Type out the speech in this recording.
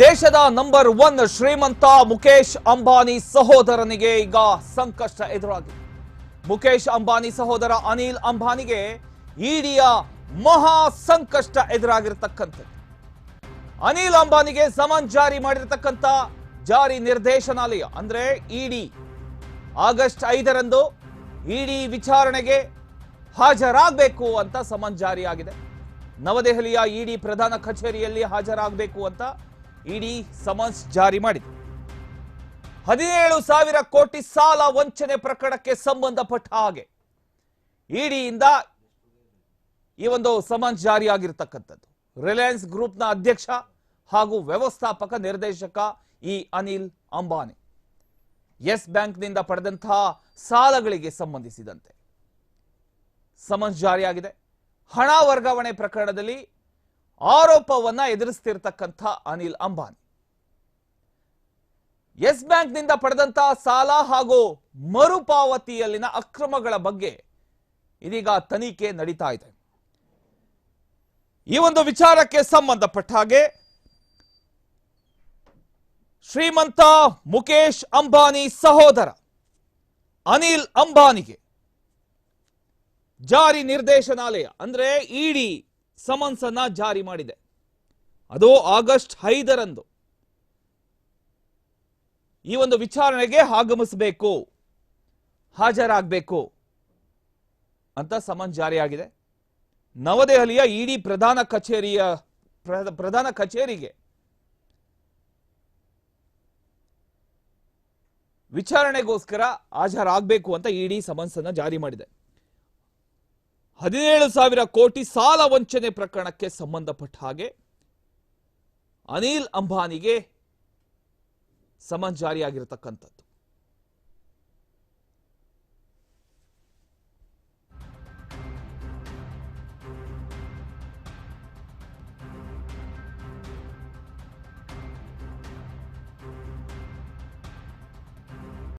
ದೇಶದ number one ಶ್ರೀಮಂತ ಮುಖೇಶ್ ಅಂಬಾನಿ ಸಹೋದರನಿಗೆ ಈಗ ಸಂಕಷ್ಟ ಎದುರಾಗಿದೆ. ಮುಖೇಶ್ ಅಂಬಾನಿ ಸಹೋದರ ಅನಿಲ್ ಅಂಬಾನಿಗೆ ಇಡಿಯ ಮಹಾ ಸಂಕಷ್ಟ ಎದುರಾಗಿರ್ತಕ್ಕಂಥದ್ದು. ಅನಿಲ್ ಅಂಬಾನಿಗೆ ಸಮನ್ ಜಾರಿ ಮಾಡಿರತಕ್ಕಂಥ ಜಾರಿ ನಿರ್ದೇಶನಾಲಯ, ಅಂದ್ರೆ ಇಡಿ ಆಗಸ್ಟ್ ಐದರಂದು ಇಡಿ ವಿಚಾರಣೆಗೆ ಹಾಜರಾಗಬೇಕು ಅಂತ ಸಮನ್ ಜಾರಿಯಾಗಿದೆ. ನವದೆಹಲಿಯ ಇಡಿ ಪ್ರಧಾನ ಕಚೇರಿಯಲ್ಲಿ ಹಾಜರಾಗಬೇಕು ಅಂತ ಇಡಿ ಸಮನ್ಸ್ ಜಾರಿ ಮಾಡಿದೆ. ಹದಿನೇಳು ಸಾವಿರ ಕೋಟಿ ಸಾಲ ವಂಚನೆ ಪ್ರಕರಣಕ್ಕೆ ಸಂಬಂಧಪಟ್ಟ ಹಾಗೆ ಇಡಿಯಿಂದ ಈ ಒಂದು ಸಮನ್ಸ್ ಜಾರಿಯಾಗಿರ್ತಕ್ಕಂಥದ್ದು. ರಿಲಯನ್ಸ್ ಗ್ರೂಪ್ನ ಅಧ್ಯಕ್ಷ ಹಾಗೂ ವ್ಯವಸ್ಥಾಪಕ ನಿರ್ದೇಶಕ ಈ ಅನಿಲ್ ಅಂಬಾನಿ. ಯೆಸ್ ಬ್ಯಾಂಕ್ನಿಂದ ಪಡೆದಂತಹ ಸಾಲಗಳಿಗೆ ಸಂಬಂಧಿಸಿದಂತೆ. ಸಮನ್ಸ್ ಜಾರಿಯಾಗಿದೆ. ಹಣ ವರ್ಗಾವಣೆ ಪ್ರಕರಣದಲ್ಲಿ ಆರೋಪವನ್ನ ಎದುರಿಸ್ತಿರ್ತಕ್ಕಂಥ ಅನಿಲ್ ಅಂಬಾನಿ. ಯೆಸ್ ಬ್ಯಾಂಕ್ನಿಂದ ಪಡೆದಂತಹ ಸಾಲ ಹಾಗೂ ಮರುಪಾವತಿಯಲ್ಲಿನ ಅಕ್ರಮಗಳ ಬಗ್ಗೆ ಇದೀಗ ತನಿಖೆ ನಡೀತಾ ಇದೆ. ಈ ಒಂದು ವಿಚಾರಕ್ಕೆ ಸಂಬಂಧಪಟ್ಟ ಹಾಗೆ ಶ್ರೀಮಂತ ಮುಕೇಶ್ ಅಂಬಾನಿ ಸಹೋದರ ಅನಿಲ್ ಅಂಬಾನಿಗೆ ಜಾರಿ ನಿರ್ದೇಶನಾಲಯ, ಅಂದ್ರೆ ಇಡಿ ಸಮನ್ಸ್ ಅನ್ನ ಜಾರಿ ಮಾಡಿದೆ. ಅದು ಆಗಸ್ಟ್ ಐದರಂದು. ಈ ಒಂದು ವಿಚಾರಣೆಗೆ ಆಗಮಿಸಬೇಕು, ಹಾಜರಾಗಬೇಕು ಅಂತ ಸಮನ್ ಜಾರಿಯಾಗಿದೆ. ನವದೆಹಲಿಯ ಇಡಿ ಪ್ರಧಾನ ಕಚೇರಿಯ ಪ್ರ- ಪ್ರಧಾನ ಕಚೇರಿಗೆ ವಿಚಾರಣೆಗೋಸ್ಕರ ಹಾಜರಾಗಬೇಕು ಅಂತ ಇಡಿ ಸಮನ್ಸ್ ಅನ್ನ ಜಾರಿ ಮಾಡಿದೆ. ಹದಿನೇಳು ಸಾವಿರ ಕೋಟಿ ಸಾಲ ವಂಚನೆ ಪ್ರಕರಣಕ್ಕೆ ಸಂಬಂಧಪಟ್ಟ ಹಾಗೆ ಅನಿಲ್ ಅಂಬಾನಿಗೆ ಸಮನ್ ಜಾರಿಯಾಗಿರತಕ್ಕಂಥದ್ದು.